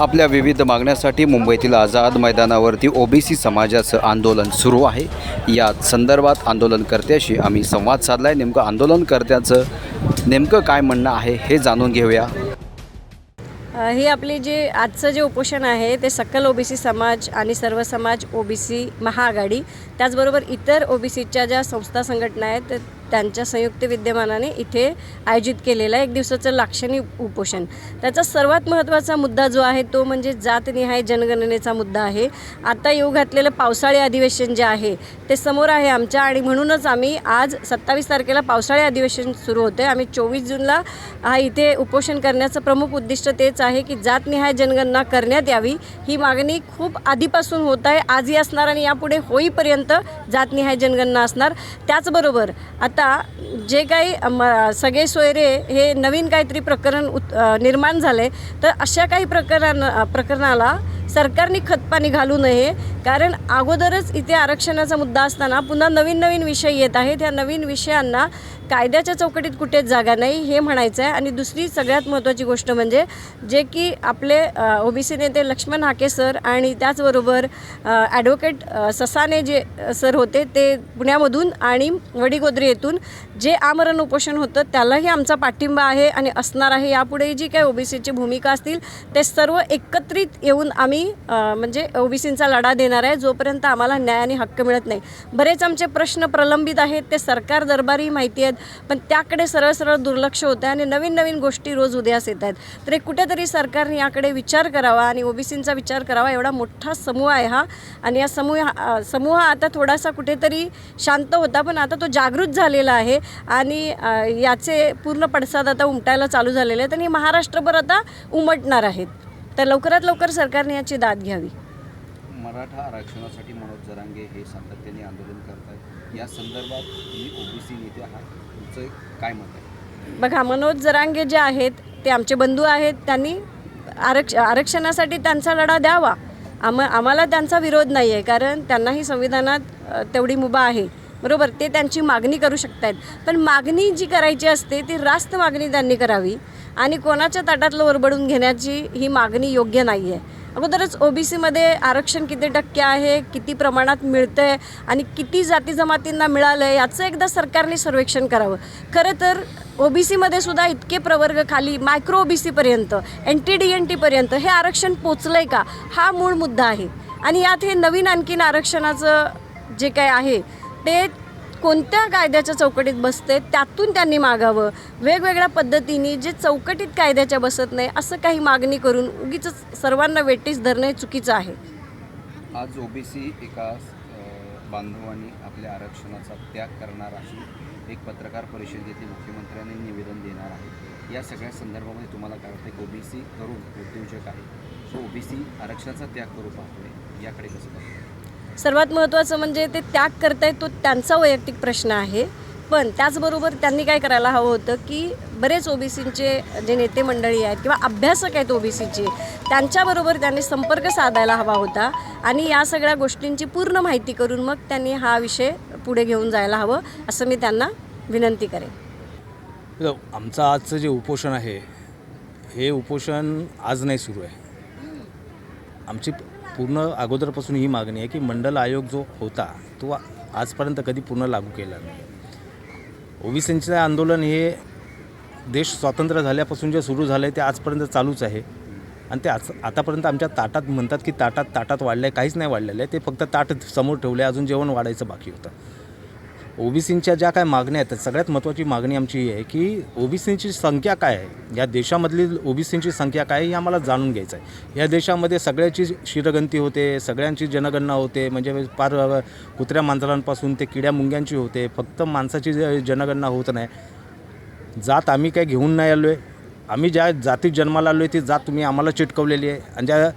आपल्या विविध मागण्यासाठी मुंबईतील आझाद मैदानावरती ओबीसी समाजाचं आंदोलन सुरू आहे. या संदर्भात आंदोलनकर्त्याशी आम्ही संवाद साधला आहे नेमकं आंदोलनकर्त्याचं नेमकं काय म्हणणं आहे हे जाणून घेऊया. हे आपले जे आजचं जे उपोषण आहे ते सकल ओबीसी समाज आणि सर्व समाज ओबीसी महाआघाडी त्याचबरोबर इतर ओबीसीच्या ज्या संस्था संघटना आहेत त्यांच्या संयुक्त विद्यमानाने इथे आयोजित केलेलं आहे. एक दिवसाचं लाक्षणिक उपोषण. त्याचा सर्वात महत्त्वाचा मुद्दा जो आहे तो म्हणजे जातनिहाय जनगणनेचा मुद्दा आहे. आता येऊ घातलेलं पावसाळी अधिवेशन जे आहे ते समोर आहे आमच्या आणि म्हणूनच आम्ही आज सत्तावीस तारखेला पावसाळी अधिवेशन सुरू होते आम्ही चोवीस जूनला हा इथे उपोषण करण्याचं प्रमुख उद्दिष्ट तेच आहे की जातनिहाय जनगणना करण्यात यावी. ही मागणी खूप आधीपासून होत आहे. आजही असणार आणि यापुढे होईपर्यंत जातनिहाय जनगणना असणार. त्याचबरोबर आता आता जे काही म सगळे सोयरे हे नवीन काहीतरी प्रकरण उत निर्माण झाले तर अशा काही प्रकरण प्रकरणाला सरकारने खतपाणी घालू नये. कारण अगोदरच इथे आरक्षणाचा मुद्दा असताना पुन्हा नवीन नवीन विषय येत आहेत. ह्या नवीन विषयांना कायद्याच्या चौकटीत कुठेच जागा नाही हे म्हणायचं आहे आणि दुसरी सगळ्यात महत्त्वाची गोष्ट म्हणजे जे की आपले ओबीसी नेते लक्ष्मण हाके सर आणि त्याचबरोबर ॲडव्होकेट ससाने जे सर होते ते पुण्यामधून आणि वडीगोद्री येथून जे आमरण उपोषण होतं त्यालाही आमचा पाठिंबा आहे आणि असणार आहे. यापुढेही जी काही ओबीसीची भूमिका असतील ते सर्व एकत्रित येऊन आम्ही आम्ही म्हणजे ओबीसींचा लढा देणार आहे जोपर्यंत आम्हाला न्याय आणि हक्क मिळत नाही. बरेच आमचे प्रश्न प्रलंबित आहेत ते सरकार दरबारी माहिती आहेत पण त्याकडे सरळ सरळ दुर्लक्ष होतं आहे आणि नवीन नवीन गोष्टी रोज उदयास येत आहेत. तर एक कुठेतरी सरकारने याकडे विचार करावा आणि ओबीसींचा विचार करावा एवढा मोठा समूह आहे हा. आणि या समूह समूह आता थोडासा कुठेतरी शांत होता पण आता तो जागृत झालेला आहे आणि याचे पूर्ण पडसाद आता उमटायला चालू झालेले आहेत आणि महाराष्ट्रभर आता उमटणार आहेत. तर लवकरात लवकर सरकारने याची दाद घ्यावी. मराठा आरक्षणासाठी मनोज जरांगे हे सातत्याने आंदोलन करतात या संदर्भात तुम्ही ओबीसी नेते आहात. तुमचं काय मत आहे? बघा मनोज जरांगे जे आहेत ते आमचे बंधू आहेत. त्यांनी आरक्ष आरक्षणासाठी त्यांचा लढा द्यावा. आम आम्हाला त्यांचा विरोध नाही आहे कारण त्यांनाही संविधानात तेवढी मुभा आहे. बरोबर? ते त्यांची मागणी करू शकतात पण मागणी जी करायची असते ती रास्त मागणी त्यांनी करावी आणि कोणाच्या ताटातलं ओरबडून घेण्याची ही मागणी योग्य नाही आहे अगोदरच ओबीसीमध्ये आरक्षण किती टक्के आहे किती प्रमाणात मिळतं आहे आणि किती जाती जमातींना मिळालं आहे याचं एकदा सरकारने सर्वेक्षण करावं. खरं तर ओबीसीमध्ये सुद्धा इतके प्रवर्ग खाली मायक्रो ओबीसीपर्यंत एन टी डी एन टीपर्यंत हे आरक्षण पोचलं आहे का? हा मूळ मुद्दा आहे. आणि यात हे नवीन आणखीन आरक्षणाचं जे काय आहे ते कोणत्या कायद्याच्या चौकटीत बसते त्यातून त्यांनी मागावं. वेगवेगळ्या पद्धतीने जे चौकटीत कायद्याच्या बसत नाही असं काही मागणी करून उगीच सर्वांना वेटीस धरणं हे चुकीचं आहे. आज ओबीसी एका बांधवांनी आपल्या आरक्षणाचा त्याग करणार आहे. एक पत्रकार परिषद मुख्यमंत्र्यांनी निवेदन देणार आहे. या सगळ्या संदर्भामध्ये तुम्हाला काय वाटतं? की ओबीसी करून उद्योजक आहे. सो ओबीसी आरक्षणाचा त्याग करू पाहतोय. याकडे कसं पाहतो सर्वात महत्त्वाचं म्हणजे ते त्याग करतायत तो त्यांचा वैयक्तिक प्रश्न आहे. पण त्याचबरोबर त्यांनी काय करायला हवं होतं की बरेच ओबीसींचे जे नेते मंडळी आहेत किंवा अभ्यासक आहेत ओबीसीचे त्यांच्याबरोबर त्यांनी संपर्क साधायला हवा होता आणि या सगळ्या गोष्टींची पूर्ण माहिती करून मग त्यांनी हा विषय पुढे घेऊन जायला हवं असं मी त्यांना विनंती करेन. आमचं आजचं जे उपोषण आहे हे उपोषण आज नाही सुरू आहे. आमची पूर्ण अगोदरपासून ही मागणी आहे की मंडल आयोग जो होता तो आजपर्यंत कधी पूर्ण लागू केला नाही. ओबीसींचं आंदोलन हे देश स्वातंत्र्य झाल्यापासून जे सुरू झालं आहे ते आजपर्यंत चालूच आहे. आणि ते आज आतापर्यंत आमच्या ताटात म्हणतात की ताटात ताटात वाढलं आहे काहीच नाही वाढलेलं आहे. ते फक्त ताट समोर ठेवलं आहे अजून जेवण वाढायचं बाकी होतं. ओबीसींच्या ज्या काय मागण्या आहेत सगळ्यात महत्त्वाची मागणी आमची ही आहे की ओबीसींची संख्या काय आहे? या देशामधली ओबीसींची संख्या काय आहे हे आम्हाला जाणून घ्यायचं आहे. या देशामध्ये सगळ्याची शिरगंती होते सगळ्यांची जनगणना होते म्हणजे पार कुत्र्या मांजरांपासून ते किड्या मुंग्यांची होते फक्त माणसाची ज- जनगणना होत नाही. जात आम्ही काय घेऊन नाही आलो आहे आम्ही ज्या जातीत जन्माला आलो आहे ती जात तुम्ही आम्हाला चिटकवलेली आहे. आणि ज्या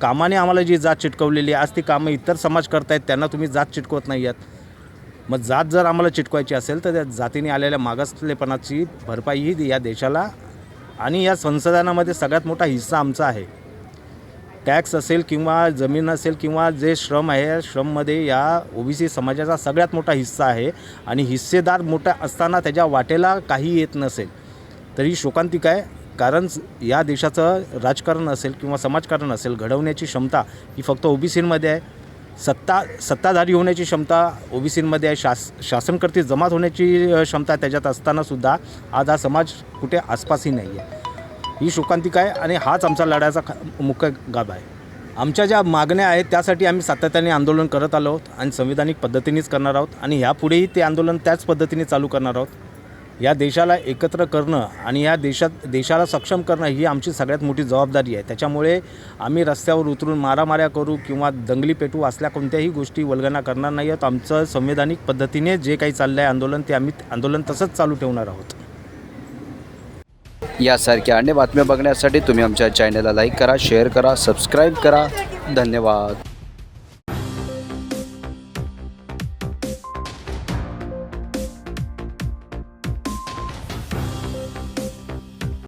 कामाने आम्हाला जी जात चिटकवलेली आहे आज ती कामं इतर समाज करतायत त्यांना तुम्ही जात चिटकवत नाही आहात. मग जात जर आम्हाला चिटकवायची असेल तर त्या जातीने आलेल्या मागासलेपणाची भरपाई ही या देशाला आणि या संसाधनामध्ये सगळ्यात मोठा हिस्सा आमचा आहे. टॅक्स असेल किंवा जमीन असेल किंवा जे श्रम आहे या श्रममध्ये या ओबीसी समाजाचा सगळ्यात मोठा हिस्सा आहे आणि हिस्सेदार मोठा असताना त्याच्या वाटेला काही येत नसेल तरी शोकांतिक आहे. कारण या देशाचं राजकारण असेल किंवा समाजकारण असेल घडवण्याची क्षमता ही फक्त ओबीसींमध्ये आहे. सत्ता सत्ताधारी होण्याची क्षमता ओबीसींमध्ये आहे शास शासनकर्ते जमात होण्याची क्षमता त्याच्यात असतानासुद्धा आज हा समाज कुठे आसपासही नाही आहे. ही शोकांतिका आहे आणि हाच आमचा लढ्याचा ख मुख्य गाभा आहे. आमच्या ज्या मागण्या आहेत त्यासाठी आम्ही सातत्याने आंदोलन करत आलो आहोत आणि संविधानिक पद्धतीनेच करणार आहोत आणि ह्यापुढेही ते आंदोलन त्याच पद्धतीने चालू करणार आहोत. या देशाला एकत्र करणं आणि या देशात देशाला सक्षम करणं ही आमची सगळ्यात मोठी जबाबदारी आहे. त्याच्यामुळे आम्ही रस्त्यावर उतरून मारामाऱ्या करू किंवा दंगली पेटू असल्या कोणत्याही गोष्टी वल्गना करणार नाही आहोत. आमचं संवैधानिक पद्धतीने जे काही चाललं आहे आंदोलन ते आम्ही आंदोलन तसंच चालू ठेवणार आहोत. यासारख्या अन्य बातम्या बघण्यासाठी तुम्ही आमच्या चॅनलला लाईक करा शेअर करा सबस्क्राईब करा. धन्यवाद.